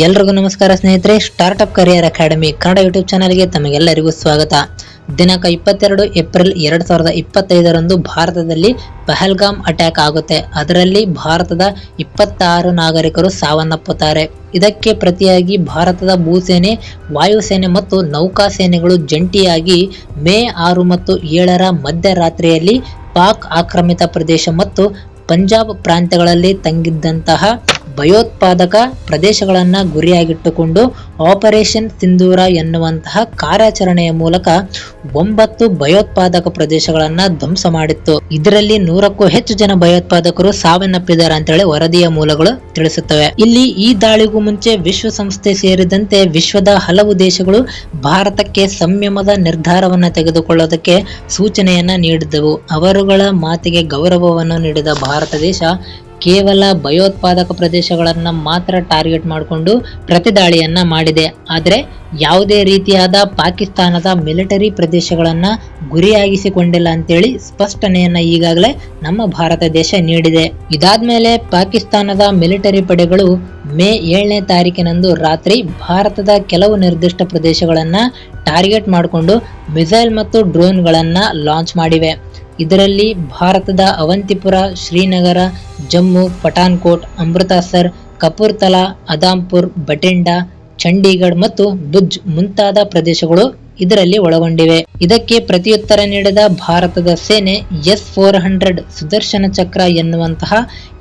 ಎಲ್ರಿಗೂ ನಮಸ್ಕಾರ ಸ್ನೇಹಿತರೆ startup career academy Kannada YouTube ಚಾನಲ್ಗೆ ತಮಗೆಲ್ಲರಿಗೂ ಸ್ವಾಗತ. ದಿನಾಂಕ ಇಪ್ಪತ್ತೆರಡು ಏಪ್ರಿಲ್ ಎರಡು ಸಾವಿರದ ಇಪ್ಪತ್ತೈದರಂದು ಭಾರತದಲ್ಲಿ ಪಹಲ್ಗಾಮ್ ಅಟ್ಯಾಕ್ ಆಗುತ್ತೆ. ಅದರಲ್ಲಿ ಭಾರತದ ಇಪ್ಪತ್ತಾರು ನಾಗರಿಕರು ಸಾವನ್ನಪ್ಪುತ್ತಾರೆ. ಇದಕ್ಕೆ ಪ್ರತಿಯಾಗಿ ಭಾರತದ ಭೂಸೇನೆ, ವಾಯುಸೇನೆ ಮತ್ತು ನೌಕಾಸೇನೆಗಳು ಜಂಟಿಯಾಗಿ ಮೇ ಆರು ಮತ್ತು ಏಳರ ಮಧ್ಯರಾತ್ರಿಯಲ್ಲಿ ಪಾಕ್ ಆಕ್ರಮಿತ ಪ್ರದೇಶ ಮತ್ತು ಪಂಜಾಬ್ ಪ್ರಾಂತ್ಯಗಳಲ್ಲಿ ತಂಗಿದ್ದಂತಹ ಭಯೋತ್ಪಾದಕ ಪ್ರದೇಶಗಳನ್ನು ಗುರಿಯಾಗಿಟ್ಟುಕೊಂಡು ಆಪರೇಷನ್ ಸಿಂಧೂರ ಎನ್ನುವಂತಹ ಕಾರ್ಯಾಚರಣೆಯ ಮೂಲಕ ಒಂಬತ್ತು ಭಯೋತ್ಪಾದಕ ಪ್ರದೇಶಗಳನ್ನ ಧ್ವಂಸ ಮಾಡಿತ್ತು. ಇದರಲ್ಲಿ ನೂರಕ್ಕೂ ಹೆಚ್ಚು ಜನ ಭಯೋತ್ಪಾದಕರು ಸಾವನ್ನಪ್ಪಿದ್ದಾರೆ ಅಂತೇಳಿ ವರದಿಯ ಮೂಲಗಳು ತಿಳಿಸುತ್ತವೆ. ಇಲ್ಲಿ ಈ ದಾಳಿಗೂ ಮುಂಚೆ ವಿಶ್ವಸಂಸ್ಥೆ ಸೇರಿದಂತೆ ವಿಶ್ವದ ಹಲವು ದೇಶಗಳು ಭಾರತಕ್ಕೆ ಸಂಯಮದ ನಿರ್ಧಾರವನ್ನು ತೆಗೆದುಕೊಳ್ಳೋದಕ್ಕೆ ಸೂಚನೆಯನ್ನ ನೀಡಿದ್ದವು. ಅವರುಗಳ ಮಾತಿಗೆ ಗೌರವವನ್ನು ನೀಡಿದ ಭಾರತ ದೇಶ ಕೇವಲ ಭಯೋತ್ಪಾದಕ ಪ್ರದೇಶಗಳನ್ನು ಮಾತ್ರ ಟಾರ್ಗೆಟ್ ಮಾಡಿಕೊಂಡು ಪ್ರತಿದಾಳಿಯನ್ನ ಮಾಡಿದೆ. ಆದರೆ ಯಾವುದೇ ರೀತಿಯಾದ ಪಾಕಿಸ್ತಾನದ ಮಿಲಿಟರಿ ಪ್ರದೇಶಗಳನ್ನು ಗುರಿಯಾಗಿಸಿಕೊಂಡಿಲ್ಲ ಅಂತೇಳಿ ಸ್ಪಷ್ಟನೆಯನ್ನ ಈಗಾಗಲೇ ನಮ್ಮ ಭಾರತ ದೇಶ ನೀಡಿದೆ. ಇದಾದ ಮೇಲೆ ಪಾಕಿಸ್ತಾನದ ಮಿಲಿಟರಿ ಪಡೆಗಳು ಮೇ ಏಳನೇ ತಾರೀಕಿನಂದು ರಾತ್ರಿ ಭಾರತದ ಕೆಲವು ನಿರ್ದಿಷ್ಟ ಪ್ರದೇಶಗಳನ್ನು ಟಾರ್ಗೆಟ್ ಮಾಡಿಕೊಂಡು ಮಿಸೈಲ್ ಮತ್ತು ಡ್ರೋನ್ಗಳನ್ನು ಲಾಂಚ್ ಮಾಡಿವೆ. ಇದರಲ್ಲಿ ಭಾರತದ ಅವಂತಿಪುರ, ಶ್ರೀನಗರ, ಜಮ್ಮು ಪಠಾನ್ಕೋಟ್ ಅಮೃತಸರ್, ಕಪೂರ್ತಲಾ, ಅದಾಂಪುರ್ ಬಟಿಂಡಾ ಚಂಡೀಗಢ ಮತ್ತು ಭುಜ್ ಮುಂತಾದ ಪ್ರದೇಶಗಳು ಇದರಲ್ಲಿ ಒಳಗೊಂಡಿವೆ. ಇದಕ್ಕೆ ಪ್ರತಿಯುತ್ತರ ನೀಡಿದ ಭಾರತದ ಸೇನೆ ಎಸ್ ಫೋರ್ ಹಂಡ್ರೆಡ್ ಸುದರ್ಶನ ಚಕ್ರ ಎನ್ನುವಂತಹ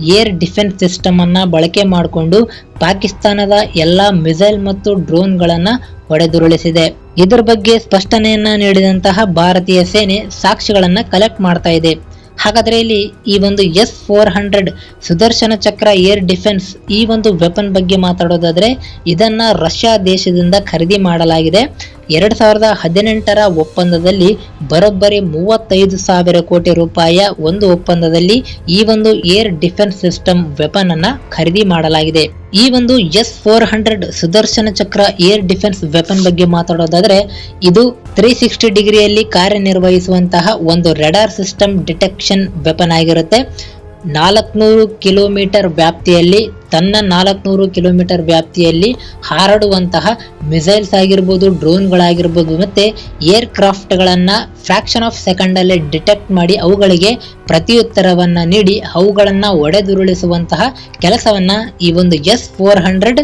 ಏರ್ ಡಿಫೆನ್ಸ್ ಸಿಸ್ಟಮ್ ಅನ್ನ ಬಳಕೆ ಮಾಡಿಕೊಂಡು ಪಾಕಿಸ್ತಾನದ ಎಲ್ಲಾ ಮಿಸೈಲ್ ಮತ್ತು ಡ್ರೋನ್ಗಳನ್ನ ಹೊಡೆದುರುಳಿಸಿದೆ. ಇದರ ಬಗ್ಗೆ ಸ್ಪಷ್ಟನೆಯನ್ನ ನೀಡಿದಂತಹ ಭಾರತೀಯ ಸೇನೆ ಸಾಕ್ಷಿಗಳನ್ನ ಕಲೆಕ್ಟ್ ಮಾಡ್ತಾ ಇದೆ. ಹಾಗಾದ್ರೆ ಇಲ್ಲಿ ಈ ಒಂದು ಎಸ್ ಫೋರ್ ಹಂಡ್ರೆಡ್ ಸುದರ್ಶನ ಚಕ್ರ ಏರ್ ಡಿಫೆನ್ಸ್ ಈ ಒಂದು ವೆಪನ್ ಬಗ್ಗೆ ಮಾತಾಡೋದಾದ್ರೆ ಇದನ್ನ ರಷ್ಯಾ ದೇಶದಿಂದ ಖರೀದಿ ಮಾಡಲಾಗಿದೆ. ಎರಡ್ ಸಾವಿರದ ಹದಿನೆಂಟರ ಒಪ್ಪಂದದಲ್ಲಿ ಬರೋಬ್ಬರಿ ಮೂವತ್ತೈದು ಸಾವಿರ ಕೋಟಿ ರೂಪಾಯಿಯ ಒಂದು ಒಪ್ಪಂದದಲ್ಲಿ ಈ ಒಂದು ಏರ್ ಡಿಫೆನ್ಸ್ ಸಿಸ್ಟಮ್ ವೆಪನ್ ಅನ್ನ ಖರೀದಿ ಮಾಡಲಾಗಿದೆ. ಈ ಒಂದು ಎಸ್ ಫೋರ್ ಹಂಡ್ರೆಡ್ ಸುದರ್ಶನ ಚಕ್ರ ಏರ್ ಡಿಫೆನ್ಸ್ ವೆಪನ್ ಬಗ್ಗೆ ಮಾತಾಡೋದಾದ್ರೆ, ಇದು ತ್ರೀ ಸಿಕ್ಸ್ಟಿ ಡಿಗ್ರಿಯಲ್ಲಿ ಕಾರ್ಯನಿರ್ವಹಿಸುವಂತಹ ಒಂದು ರೆಡಾರ್ ಸಿಸ್ಟಮ್ ಡಿಟೆಕ್ಷನ್ ವೆಪನ್ ಆಗಿರುತ್ತೆ. ನಾಲ್ಕುನೂರು ಕಿಲೋಮೀಟರ್ ವ್ಯಾಪ್ತಿಯಲ್ಲಿ, ತನ್ನ ನಾಲ್ಕುನೂರು ಕಿಲೋಮೀಟರ್ ವ್ಯಾಪ್ತಿಯಲ್ಲಿ ಹಾರಡುವಂತಹ ಮಿಸೈಲ್ಸ್ ಆಗಿರ್ಬೋದು, ಡ್ರೋನ್ಗಳಾಗಿರ್ಬೋದು, ಮತ್ತು ಏರ್ಕ್ರಾಫ್ಟ್ಗಳನ್ನು ಫ್ರ್ಯಾಕ್ಷನ್ ಆಫ್ ಸೆಕೆಂಡಲ್ಲೇ ಡಿಟೆಕ್ಟ್ ಮಾಡಿ ಅವುಗಳಿಗೆ ಪ್ರತಿಯುತ್ತರವನ್ನು ನೀಡಿ, ಅವುಗಳನ್ನು ಒಡೆದುರುಳಿಸುವಂತಹ ಕೆಲಸವನ್ನು ಈ ಒಂದು ಎಸ್ ಫೋರ್ ಹಂಡ್ರೆಡ್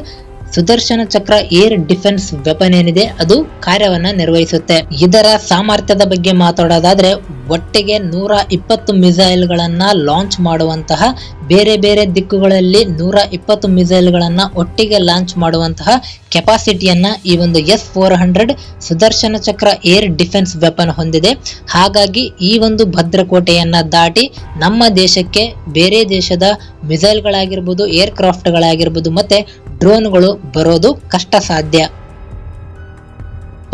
ಸುದರ್ಶನ ಚಕ್ರ ಏರ್ ಡಿಫೆನ್ಸ್ ವೆಪನ್ ಏನಿದೆ, ಅದು ಕಾರ್ಯವನ್ನ ನಿರ್ವಹಿಸುತ್ತೆ. ಇದರ ಸಾಮರ್ಥ್ಯದ ಬಗ್ಗೆ ಮಾತಾಡೋದಾದ್ರೆ, ಒಟ್ಟಿಗೆ ನೂರ ಇಪ್ಪತ್ತು ಮಿಸೈಲ್ಗಳನ್ನ ಲಾಂಚ್ ಮಾಡುವಂತಹ, ಬೇರೆ ಬೇರೆ ದಿಕ್ಕುಗಳಲ್ಲಿ ನೂರ ಇಪ್ಪತ್ತು ಮಿಸೈಲ್ಗಳನ್ನ ಒಟ್ಟಿಗೆ ಲಾಂಚ್ ಮಾಡುವಂತಹ ಕೆಪಾಸಿಟಿಯನ್ನ ಈ ಒಂದು ಎಸ್ ಫೋರ್ ಹಂಡ್ರೆಡ್ ಸುದರ್ಶನ ಚಕ್ರ ಏರ್ ಡಿಫೆನ್ಸ್ ವೆಪನ್ ಹೊಂದಿದೆ. ಹಾಗಾಗಿ ಈ ಒಂದು ಭದ್ರಕೋಟೆಯನ್ನ ದಾಟಿ ನಮ್ಮ ದೇಶಕ್ಕೆ ಬೇರೆ ದೇಶದ ಮಿಸೈಲ್ಗಳಾಗಿರ್ಬೋದು ಏರ್ ಕ್ರಾಫ್ಟ್ಗಳಾಗಿರ್ಬೋದು ಮತ್ತೆ ಡ್ರೋನ್ಗಳು ಬರೋದು ಕಷ್ಟ ಸಾಧ್ಯ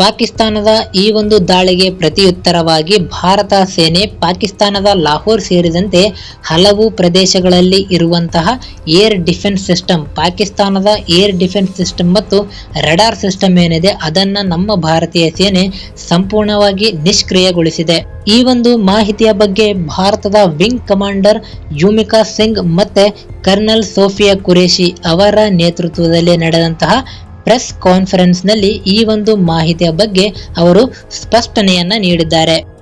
ಪಾಕಿಸ್ತಾನದ ಈ ಒಂದು ದಾಳಿಗೆ ಪ್ರತಿಯುತ್ತರವಾಗಿ ಭಾರತ ಸೇನೆ ಪಾಕಿಸ್ತಾನದ ಲಾಹೋರ್ ಸೇರಿದಂತೆ ಹಲವು ಪ್ರದೇಶಗಳಲ್ಲಿ ಇರುವಂತಹ ಏರ್ ಡಿಫೆನ್ಸ್ ಸಿಸ್ಟಮ್, ಪಾಕಿಸ್ತಾನದ ಏರ್ ಡಿಫೆನ್ಸ್ ಸಿಸ್ಟಮ್ ಮತ್ತು ರಡಾರ್ ಸಿಸ್ಟಮ್ ಏನಿದೆ, ಅದನ್ನು ನಮ್ಮ ಭಾರತೀಯ ಸೇನೆ ಸಂಪೂರ್ಣವಾಗಿ ನಿಷ್ಕ್ರಿಯಗೊಳಿಸಿದೆ. ಈ ಒಂದು ಮಾಹಿತಿಯ ಬಗ್ಗೆ ಭಾರತದ ವಿಂಗ್ ಕಮಾಂಡರ್ ಯುಮಿಕಾ ಸಿಂಗ್ ಮತ್ತು ಕರ್ನಲ್ ಸೋಫಿಯಾ ಕುರೇಶಿ ಅವರ ನೇತೃತ್ವದಲ್ಲಿ ನಡೆದಂತಹ ಪ್ರೆಸ್ ಕಾನ್ಫರೆನ್ಸ್ನಲ್ಲಿ ಈ ಒಂದು ಮಾಹಿತಿಯ ಬಗ್ಗೆ ಅವರು ಸ್ಪಷ್ಟನೆಯನ್ನ ನೀಡಿದ್ದಾರೆ.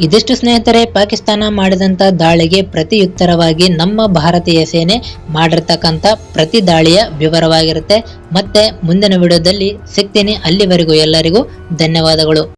ಇದಿಷ್ಟು ಸ್ನೇಹಿತರೆ, ಪಾಕಿಸ್ತಾನ ಮಾಡಿದಂಥ ದಾಳಿಗೆ ಪ್ರತಿಯುತ್ತರವಾಗಿ ನಮ್ಮ ಭಾರತೀಯ ಸೇನೆ ಮಾಡಿರ್ತಕ್ಕಂಥ ಪ್ರತಿ ದಾಳಿಯ ವಿವರವಾಗಿರುತ್ತೆ. ಮತ್ತೆ ಮುಂದಿನ ವಿಡಿಯೋದಲ್ಲಿ ಸಿಗ್ತೀನಿ. ಅಲ್ಲಿವರೆಗೂ ಎಲ್ಲರಿಗೂ ಧನ್ಯವಾದಗಳು.